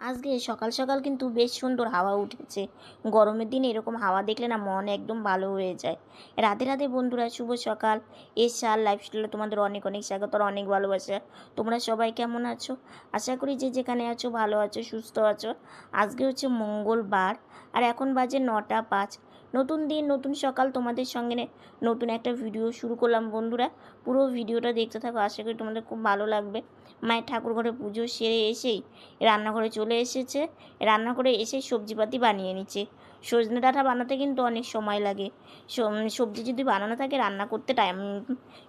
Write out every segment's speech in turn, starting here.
আজকে সকাল সকাল কিন্তু বেশ সুন্দর হাওয়া উঠেছে। গরমের দিনে এরকম হাওয়া দেখলে না মন একদম ভালো হয়ে যায়। রাতে রাতে বন্ধুরা, শুভ সকাল। এসার লাইফস্টাইলে তোমাদের অনেক অনেক স্বাগত আর অনেক ভালোবাসা। তোমরা সবাই কেমন আছো? আশা করি যে যেখানে আছো ভালো আছো, সুস্থ আছো। আজকে হচ্ছে মঙ্গলবার আর এখন বাজে নটা পাঁচ। নতুন দিন, নতুন সকাল তোমাদের সঙ্গে নতুন একটা ভিডিও শুরু করলাম বন্ধুরা। পুরো ভিডিওটা দেখতে থাকো, আশা করি তোমাদের খুব ভালো লাগবে। মায়ের ঠাকুর ঘরে পুজো সেরে এসেই রান্নাঘরে চলে এসেছে। রান্নাঘরে এসে সবজিপাতি বানিয়ে নিচ্ছে। সজনে ডাঁটা বানাতে কিন্তু অনেক সময় লাগে। সবজি যদি বানানো থাকে, রান্না করতে টাইম,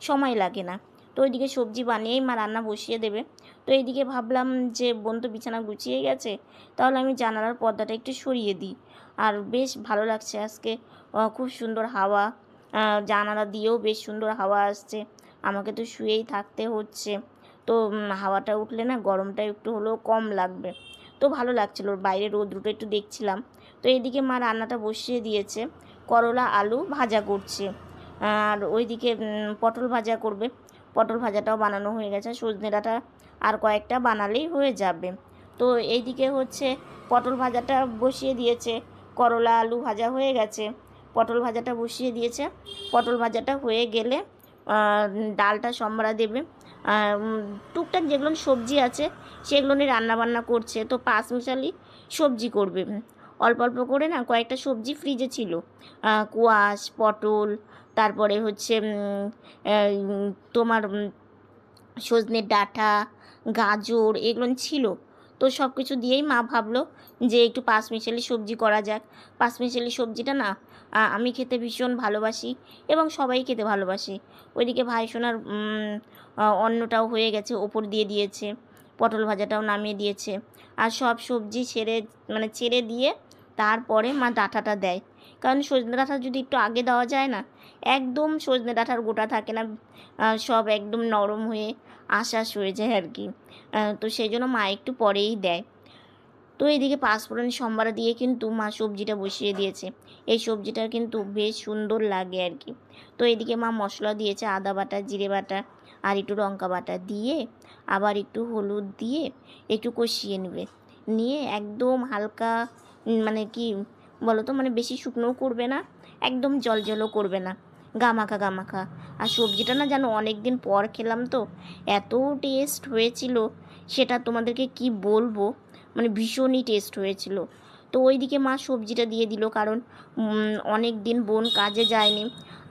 সময় লাগে না। তো ওইদিকে সবজি বানিয়েই মা রান্না বসিয়ে দেবে। তো এইদিকে ভাবলাম যে, বোন তো বিছানা গুছিয়ে গেছে। তাহলে আমি জানালার পর্দাটা একটু সরিয়ে দিই। আর বেশ ভালো লাগছে আজকে। খুব সুন্দর হাওয়া। জানালা দিয়েও বেশ সুন্দর হাওয়া আসছে। আমাকে তো শুয়েই থাকতে হচ্ছে। তো হাওয়াটা উঠলে না গরমটা একটু হলেও কম লাগবে। তো ভালো লাগছিল বাইরে রোদ্রুটা একটু দেখছিলাম। তো এইদিকে মা রান্নাটা বসিয়ে দিয়েছে। করলা, আলু ভাজা করছে। আর ওইদিকে পটল ভাজা করবে। পটল ভাজাটাও বানানো হয়ে গেছে। সজনে ডাঁটা আর কয়েকটা বানালেই হয়ে যাবে। তো এইদিকে হচ্ছে পটল ভাজাটা বসিয়ে দিয়েছে। করলা, আলু ভাজা হয়ে গেছে। পটল ভাজাটা বসিয়ে দিয়েছে। পটল ভাজাটা হয়ে গেলে ডালটা সম্বরা দেবে। টুকটাক যেগুলো সবজি আছে, সেগুলো নিয়ে রান্নাবান্না করছে। তো পাঁচ মিশালি সবজি করবে। অল্প অল্প করে না, কয়েকটা সবজি ফ্রিজে ছিল। কোয়াশ, পটল, তারপরে হচ্ছে তোমার সজনের ডাঁটা, গাজর, এগুলো ছিল। তো সব কিছু দিয়েই মা ভাবলো যে একটু পাঁচ মিশালি সবজি করা যাক। পাঁচ মিশালি সবজিটা না আমি খেতে ভীষণ ভালোবাসি এবং সবাই খেতে ভালোবাসি। ওইদিকে ভাই সোনার অন্নটাও হয়ে গেছে, ওপর দিয়ে দিয়েছে, পটল ভাজাটাও নামিয়ে দিয়েছে। আর সব সবজি ছেড়ে মানে ছেড়ে দিয়ে তারপরে মা ডাঁটাটা দেয়। কারণ সজনে ডাঁটা যদি একটু আগে দেওয়া যায় না, একদম সজনে ডাঁটার গোটা থাকে না সব একদম নরম হয়ে আশ্বাস হয়ে যায় আর কি। তো সেই জন্য মা একটু পরেই দেয়। তো এইদিকে পাঁচফোড়ন সম্বারা দিয়ে কিন্তু মা সবজিটা বসিয়ে দিয়েছে। এই সবজিটা কিন্তু বেশ সুন্দর লাগে আর কি। তো এদিকে মা মশলা দিয়েছে আদা বাটা, জিরে বাটা আর একটু লঙ্কা বাটা দিয়ে আবার একটু হলুদ দিয়ে একটু কষিয়ে নেবে। নিয়ে একদম হালকা মানে কি বলো তো মানে বেশি শুকনোও করবে না, একদম জল জলও করবে না। গামাখা গামাখা। আর সবজিটা না যেন অনেক দিন পর খেলাম তো, এত টেস্ট হয়েছিল, সেটা তোমাদেরকে কি বলব? মানে ভীষণই টেস্ট হয়েছিল। তো ওইদিকে মা সবজিটা দিয়ে দিল, কারণ অনেক দিন বোন কাজে যায়নি,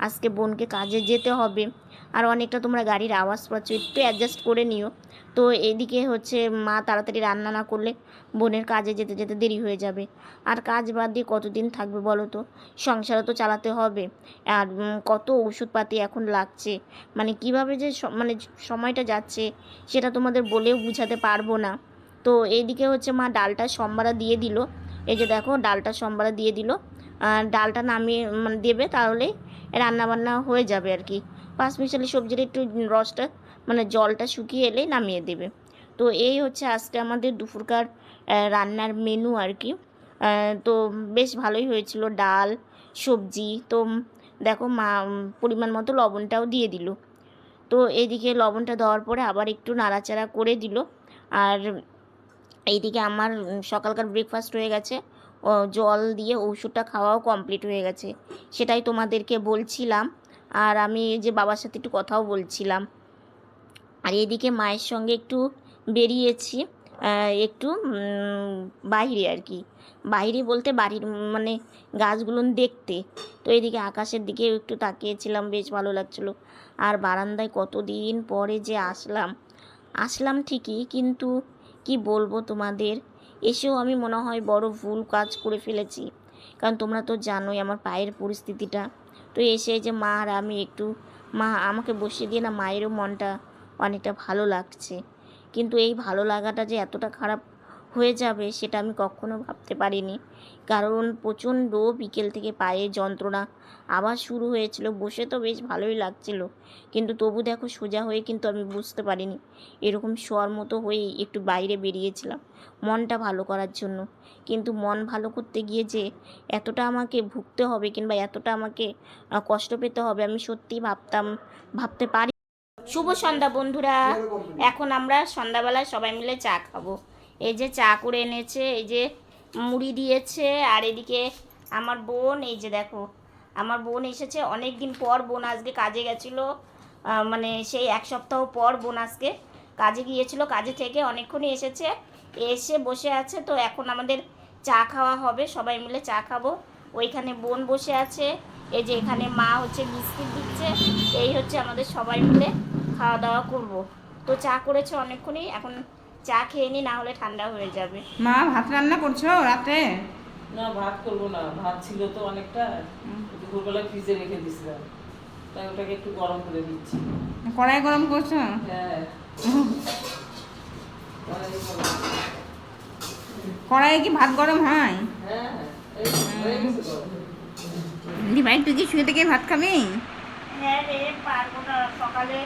আজকে বোনকে কাজে যেতে হবে। আর অনেকটা তোমরা গাড়ির আওয়াজ পাচ্ছ একটু অ্যাডজাস্ট করে নিও। তো এদিকে হচ্ছে মা তাড়াতাড়ি রান্না না করলে বোনের কাজে যেতে যেতে দেরি হয়ে যাবে। আর কাজ বাদ দিয়ে কতদিন থাকবে বলো তো? সংসারও তো চালাতে হবে। আর কত ওষুধপাতি এখন লাগছে। মানে কীভাবে যে মানে সময়টা যাচ্ছে সেটা তোমাদের বলেও বুঝাতে পারব না। তো এইদিকে হচ্ছে মা ডালটা সম্বারা দিয়ে দিল। এই যে দেখো ডালটা সম্বারা দিয়ে দিল। ডালটা নামিয়ে মানে দেবে তাহলে রান্নাবান্না হয়ে যাবে আর কি। পাঁচ মিশালি সবজির একটু রসটা মানে জলটা শুকিয়ে এলে নামিয়ে দেবে। তো এই হচ্ছে আজকে আমাদের দুপুরকার রান্নার মেনু আর কি। তো বেশ ভালোই হয়েছিল ডাল, সবজি। তো দেখো মা পরিমাণ মতো লবণটাও দিয়ে দিল। তো এইদিকে লবণটা দেওয়ার পরে আবার একটু নাড়াচাড়া করে দিল। আর এইদিকে আমার সকালকার ব্রেকফাস্ট হয়ে গেছে। জল দিয়ে ওষুধটা খাওয়াও কমপ্লিট হয়ে গেছে। সেটাই তোমাদেরকে বলছিলাম। আর আমি যে বাবার সাথে একটু কথাও বলছিলাম। আর এদিকে মায়ের সঙ্গে একটু বেরিয়েছি একটু বাইরে আর কি। বাইরে বলতে বাড়ির মানে গাছগুলো দেখতে। তো এদিকে আকাশের দিকে একটু তাকিয়েছিলাম, বেশ ভালো লাগছিল। আর বারান্দায় কতদিন পরে যে আসলাম আসলাম ঠিকই, কিন্তু কি বলব তোমাদের? এসেও আমি মনে হয় বড় ভুল কাজ করে ফেলেছি। কারণ তোমরা তো জানোই আমার পায়ের পরিস্থিতিটা। তো এসে যে, মা, আর আমি একটু, মা, আমাকে বসিয়ে দিয়ে না, মায়েরও মনটা অনেকটা ভালো লাগছে। কিন্তু এই ভালো লাগাটা যে এতটা খারাপ হয়ে যাবে সেটা আমি কখনো ভাবতে পারিনি। কারণ প্রচণ্ড বিকেল থেকে পায়ে যন্ত্রণা। আবার শুরু হয়েছিল বসে তো বেশ ভালোই লাগছিল। কিন্তু তবু দেখো সোজা হয়ে কিন্তু আমি বুঝতে পারিনি। এরকম শোয়ার মতো হয়ে একটু বাইরে বেরিয়েছিলাম মনটা ভালো করার জন্য। কিন্তু মন ভালো করতে গিয়ে যে এতটা আমাকে ভুগতে হবে কিংবা এতটা আমাকে কষ্ট পেতে হবে আমি সত্যিই ভাবতাম ভাবতে পারি। শুভ সন্ধ্যা বন্ধুরা। এখন আমরা সন্ধ্যাবেলায় সবাই মিলে চা খাব। এই যে চা করে এনেছে, এই যে মুড়ি দিয়েছে, আর এদিকে আমার বোন, এই যে দেখো, আমার বোন এসেছে। অনেক দিন পর বোন আজকে কাজে গেছিল মানে সেই এক সপ্তাহ পর বোন আজকে কাজে গিয়েছিল, কাজে থেকে অনেকক্ষণই এসেছে, এসে বসে আছে। তো এখন আমাদের চা খাওয়া হবে, সবাই মিলে চা খাব। ওইখানে বোন বসে আছে, এই যে এখানে মা হচ্ছে বিস্কিট দিচ্ছে, এই হচ্ছে আমাদের সবাই মিলে খাওয়া দাওয়া করব। তো চা করেছে অনেকক্ষণই, এখন চা খেয়ে নি না হলে ঠান্ডা হয়ে যাবে। মা ভাত রান্না করছ রাতে? না ভাত করব না। ভাত ছিল তো অনেকটা। দুপুরবেলা ফ্রিজে রেখে দিছিলাম তাই ওটাকে একটু গরম করে দিচ্ছি। কড়াই গরম করছ? হ্যাঁ। কড়াই কড়াইয়ে কি ভাত গরম হয়? হ্যাঁ হয়ে। গেছে গরম। দি ভাই তুই কি শুয়ে থেকে ভাত খাবি? হ্যাঁ রে পারব না। সকালে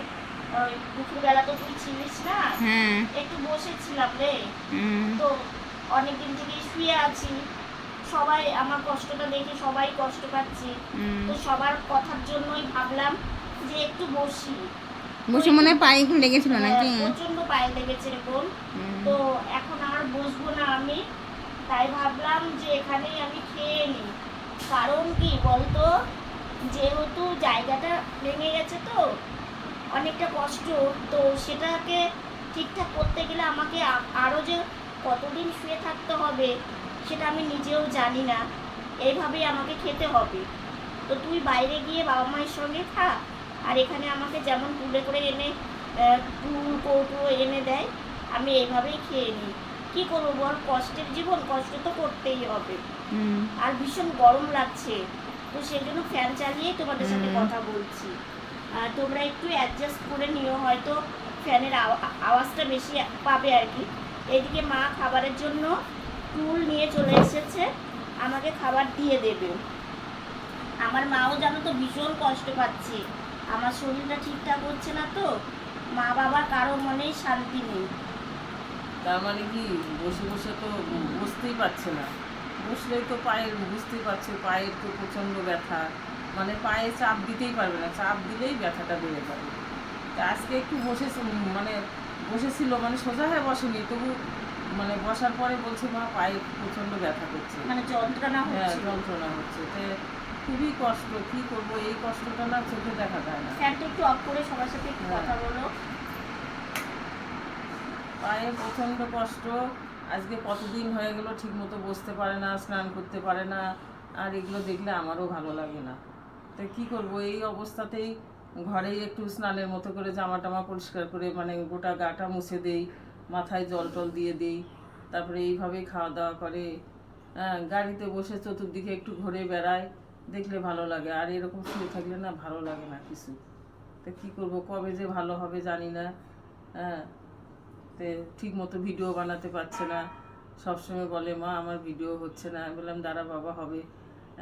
দুপুরবেলা তো তুই ছিলিস না একটু বসেছিলাম রে। তো অনেকদিন থেকে শুয়ে আছি। সবাই আমার কষ্টটা দেখে সবাই কষ্ট পাচ্ছে। তো সবার কথার জন্যই ভাবলাম যে একটু বসি। বসে মনে পায়ে একটু লেগেছিল নাকি? হ্যাঁ, প্রচণ্ড পায়ে লেগেছে রে বোন তো এখন আর বসবো না আমি। তাই ভাবলাম যে এখানেই আমি খেয়ে নিই। কারণ কি বলতো? যেহেতু জায়গাটা ভেঙে গেছে তো অনেকটা কষ্ট তো সেটাকে ঠিকঠাক করতে গেলে আমাকে আরও যে কতদিন শুয়ে থাকতে হবে সেটা আমি নিজেও জানি না। এইভাবেই আমাকে খেতে হবে। তো তুই বাইরে গিয়ে বাবা মায়ের সঙ্গে খা আর এখানে আমাকে যেমন তুলে করে এনে টুল কৌটো এনে দেয় আমি এইভাবেই খেয়ে নিই। কী করব বল? কষ্টের জীবন কষ্ট তো করতেই হবে। আর ভীষণ গরম লাগছে তো সেই জন্য ফ্যান চালিয়েই তোমাদের সাথে কথা বলছি। তোমরা একটু অ্যাডজাস্ট করে নিও, হয়তো ফ্যানের আওয়া- আওয়াজটা বেশি পাবে আর কি। এদিকে মা খাবারের জন্য টুল নিয়ে চলে এসেছে, আমাকে খাবার দিয়ে দেবে। আমার মাও জানো তো ভীষণ কষ্ট পাচ্ছে। আমার শরীরটা ঠিকঠাক হচ্ছে না তো, মা বাবার কারও মনেই শান্তি নেই। তার মানে কি? বসে বসে তো বুঝতেই পারছে না। বসলেই তো পায়ের, বুঝতেই পারছে পায়ের তো প্রচণ্ড ব্যথা। মানে পায়ে চাপ দিতেই পারবে না চাপ দিলেই ব্যথাটা বেড়ে যাবে তা আজকে একটু বসে মানে বসেছিল মানে সোজা হয়ে বসেনি তবু মানে বসার পরে বলছে মা পায়ে প্রচণ্ড ব্যথা করছে। মানে যন্ত্রণা হ্যাঁ যন্ত্রণা হচ্ছে। তো খুবই কষ্ট কি করব? এই কষ্টটা না চোখে দেখা যায় না। ফ্যানটা একটু অফ করে সবার সাথে একটু হ্যাঁ। কথা বলো। পায়ে প্রচণ্ড কষ্ট আজকে কতদিন হয়ে গেল ঠিক মতো বসতে পারে না স্নান করতে পারে না আর এগুলো দেখলে আমারও ভালো লাগে না। তো কি করব? এই অবস্থাতেই ঘরেই একটু স্নানের মতো করে জামা টামা পরিষ্কার করে মানে গোটা গাটা মুছে দেই মাথায় জল টল দিয়ে দেই তারপরে এইভাবেই খাওয়া দাওয়া করে। হ্যাঁ গাড়িতে বসে চতুর্দিকে একটু ঘুরে বেড়ায় দেখলে ভালো লাগে। আর এরকম শুয়ে থাকলে না ভালো লাগে না কিছু। তো কী করব? কবে যে ভালো হবে জানি না। হ্যাঁ তে ঠিক মতো ভিডিও বানাতে পারছে না। সবসময় বলে মা আমার ভিডিও হচ্ছে না। বললাম দাঁড়া বাবা হবে।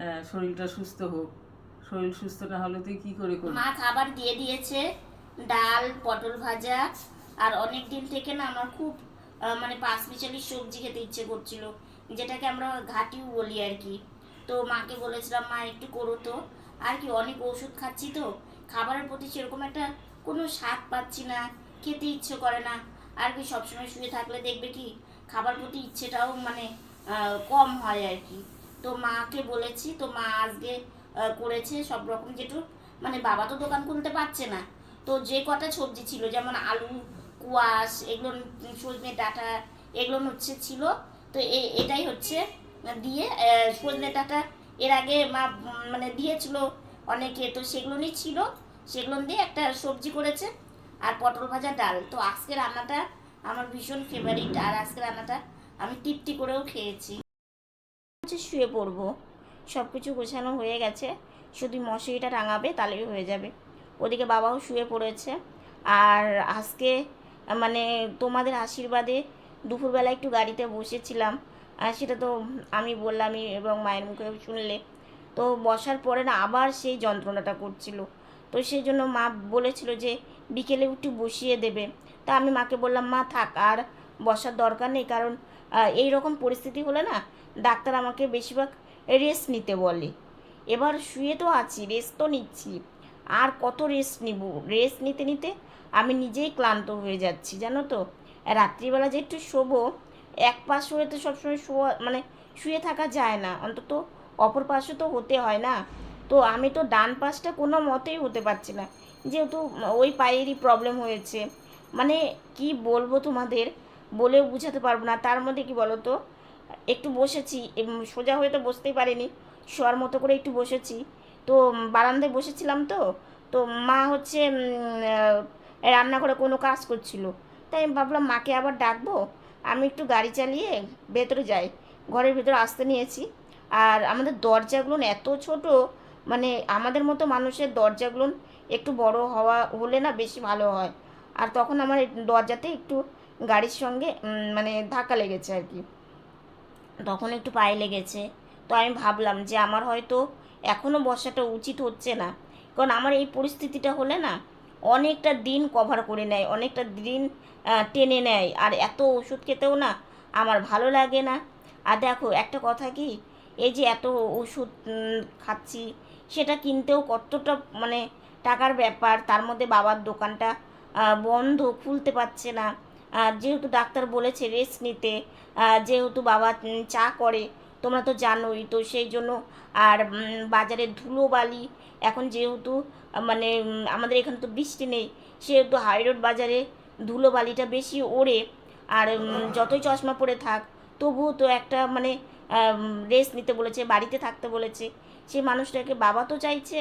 আহ, শরীরটা সুস্থ হোক। শরীর সুস্থ না হলে তুই কি করে করবি? মা খাবার দিয়ে দিয়েছে, ডাল, পটল ভাজা, আর অনেক দিন থেকে না আমার খুব মানে পাঁচ মিশালি সবজি খেতে ইচ্ছে করছিল, যেটাকে আমরা ঘাটিও বলি আর কি। তো মাকে বলেছিলাম, মা, একটু করো তো। আর কি, অনেক ওষুধ খাচ্ছি তো, খাবারের প্রতি সেরকম একটা কোনো স্বাদ পাচ্ছি না, খেতে ইচ্ছে করে না। আর কি, সবসময় শুয়ে থাকলে দেখবে কি, খাবার প্রতি ইচ্ছেটাও মানে কম হয় আর কি। তো মাকে বলেছি, তো মা, আজকে করেছে, সব রকম যেটু মানে বাবা তো দোকান খুলতে পারছে না। তো যে কটা সবজি ছিল, যেমন আলু, কুয়াশ, এগুলো সজনে ডাঁটা, এগুলো হচ্ছে ছিল। তো এটাই হচ্ছে দিয়ে সজনে ডাঁটা এর আগে মা মানে দিয়েছিল অনেকে, তো সেগুলো নিয়ে ছিল। সেগুলো দিয়ে একটা সবজি করেছে আর পটল ভাজা ডাল। তো আজকে রান্নাটা আমার ভীষণ ফেভারিট আর আজকে রান্নাটা আমি তৃপ্তি করেও খেয়েছি। শুয়ে পড়ব। সব কিছু গোছানো হয়ে গেছে। শুধু মশারিটা টাঙাবে তাহলেই হয়ে যাবে। ওদিকে বাবাও শুয়ে পড়েছে। আর আজকে মানে তোমাদের আশীর্বাদে দুপুরবেলা একটু গাড়িতে বসেছিলাম। আর সেটা তো আমি বললামই এবং মায়ের মুখে শুনলে। তো বসার পরে না আবার সেই যন্ত্রণাটা করছিল। তো সেই জন্য মা বলেছিল যে বিকেলে একটু বসিয়ে দেবে। তা আমি মাকে বললাম, মা, থাক, আর বসার দরকার নেই। কারণ এই রকম পরিস্থিতি হলে না ডাক্তার আমাকে বেশিরভাগ রেস্ট নিতে বলে। এবার শুয়ে তো আছি রেস্ট তো নিচ্ছি। আর কত রেস্ট নিব? রেস্ট নিতে নিতে আমি নিজেই ক্লান্ত হয়ে যাচ্ছি, জানো তো? রাত্রিবেলা যে একটু শোবো, এক পাশ হয়ে তো সবসময় শোয়া মানে শুয়ে থাকা যায় না। অন্তত অপর পাশে তো হতে হয় না। তো আমি তো ডান পাশটা কোনো মতেই হতে পারছি না। যেহেতু ওই পায়েরই প্রবলেম হয়েছে। মানে কি বলব তোমাদের? বলেও বুঝাতে পারব না। তার মধ্যে কি বলো তো একটু বসেছি সোজা হয়ে তো বসতেই পারিনি, শোয়ার মতো করে একটু বসেছি। তো বারান্দায় বসেছিলাম তো তো মা হচ্ছে রান্নাঘরে কোনো কাজ করছিল। তাই আমি ভাবলাম মাকে আবার ডাকবো, আমি একটু গাড়ি চালিয়ে ভেতরে যাই। ঘরের ভেতরে আসতে নিয়েছি। আর আমাদের দরজাগুলো এত ছোট মানে আমাদের মতো মানুষের দরজাগুলো একটু বড় হওয়া হলে না বেশি ভালো হয়। আর তখন আমার দরজাতে একটু গাড়ির সঙ্গে মানে ধাক্কা লেগেছে আর কি। তখন একটু পায়ে লেগেছে। তো আমি ভাবলাম যে আমার হয়তো এখনও বসাটা উচিত হচ্ছে না। কারণ আমার এই পরিস্থিতিটা হলে না অনেকটা দিন কভার করে নেয়, অনেকটা দিন টেনে নেয়। আর এত ওষুধ খেতেও না আমার ভালো লাগে না। আর দেখো, একটা কথা কি? এই যে এত ওষুধ খাচ্ছি, সেটা কিনতেও কতটা মানে টাকার ব্যাপার। তার মধ্যে বাবার দোকানটা বন্ধ, খুলতে পারছে না। যেহেতু ডাক্তার বলেছে রেস্ট নিতে যেহেতু বাবা চা করে, তোমরা তো জানোই, তো সেই জন্য আর বাজারে ধুলোবালি এখন যেহেতু মানে আমাদের এখানে তো বৃষ্টি নেই, সেহেতু হাইরোড বাজারে ধুলোবালিটা বেশি ওড়ে, আর যতই চশমা পরে থাক, তবুও তো একটা মানে রেস্ট নিতে বলেছে, বাড়িতে থাকতে বলেছে, সে মানুষটাকে বাবা তো চাইছে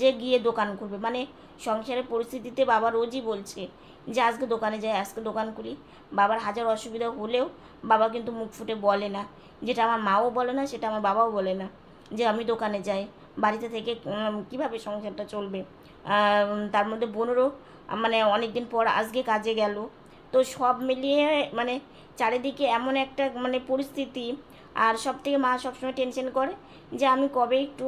যে গিয়ে দোকান করবে মানে সংসারের পরিস্থিতিতে বাবা রোজই বলছে যে আজকে দোকানে যাই, আজকে দোকান করি বাবার হাজার অসুবিধা হলেও বাবা কিন্তু মুখ ফুটে বলে না। যেটা আমার মাও বলে না, সেটা আমার বাবাও বলে না। যে আমি দোকানে যাই। বাড়িতে থেকে কীভাবে সংসারটা চলবে? তার মধ্যে বোনেরও মানে অনেক দিন পর আজকে কাজে গেল। তো সব মিলিয়ে মানে চারিদিকে এমন একটা মানে পরিস্থিতি। আর সব থেকে মা সবসময় টেনশন করে যে আমি কবে একটু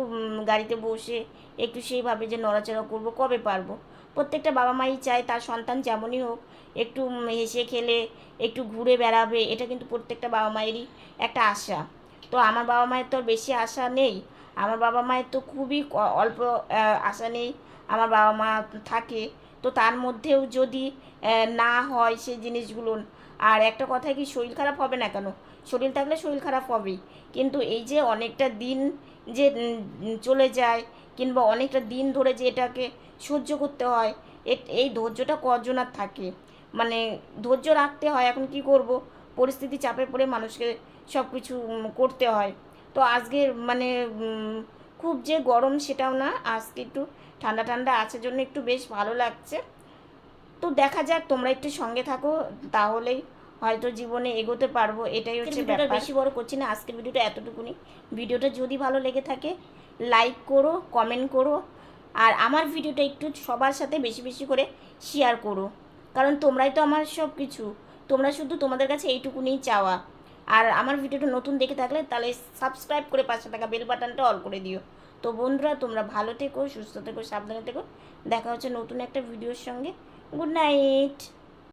গাড়িতে বসে একটু সেইভাবে যে নড়াচড়া করব, কবে পারব? প্রত্যেকটা বাবা মাই চায় তার সন্তান যেমনই হোক, একটু হেসে খেলে, একটু ঘুরে বেড়াবে, এটা কিন্তু প্রত্যেকটা বাবা মায়েরই একটা আশা। তো আমার বাবা মায়ের তো বেশি আশা নেই। আমার বাবা মায়ের তো খুবই অল্প আশা নেই আমার বাবা মা থাকে। তো তার মধ্যেও যদি না হয় সেই জিনিসগুলো, আর একটা কথা কি শরীর খারাপ হবে না কেন? শরীর থাকলে শরীর খারাপ হবেই। কিন্তু এই যে অনেকটা দিন যে চলে যায় কিংবা অনেকটা দিন ধরে যে এটাকে সহ্য করতে হয় এই ধৈর্যটা কজন আর থাকে? মানে ধৈর্য রাখতে হয়, এখন কি করব? পরিস্থিতি চাপে পড়ে মানুষকে সব কিছু করতে হয়। তো আজকে মানে খুব যে গরম সেটাও না, আজকে একটু ঠান্ডা ঠান্ডা আছে জন্য একটু বেশ ভালো লাগছে। তো দেখা যাক, তোমরা একটু সঙ্গে থাকো, তাহলেই হয়তো জীবনে এগোতে পারব এটাই হচ্ছে ভিডিওটা বেশি বড় করছি না আজকের ভিডিওটা এতটুকুনি। ভিডিওটা যদি ভালো লেগে থাকে লাইক করো কমেন্ট করো আর আমার ভিডিওটা একটু সবার সাথে বেশি বেশি করে শেয়ার করো। কারণ তোমরাই তো আমার সব কিছু তোমরা শুধু তোমাদের কাছে এইটুকুনিই চাওয়া। আর আমার ভিডিওটা নতুন দেখে থাকলে তাহলে সাবস্ক্রাইব করে পাশে থাকা বেল বাটনটা অল করে দিও। তো বন্ধুরা তোমরা ভালো থেকো সুস্থ থেকো সাবধানে থেকো। দেখা হচ্ছে নতুন একটা ভিডিওর সঙ্গে। Good night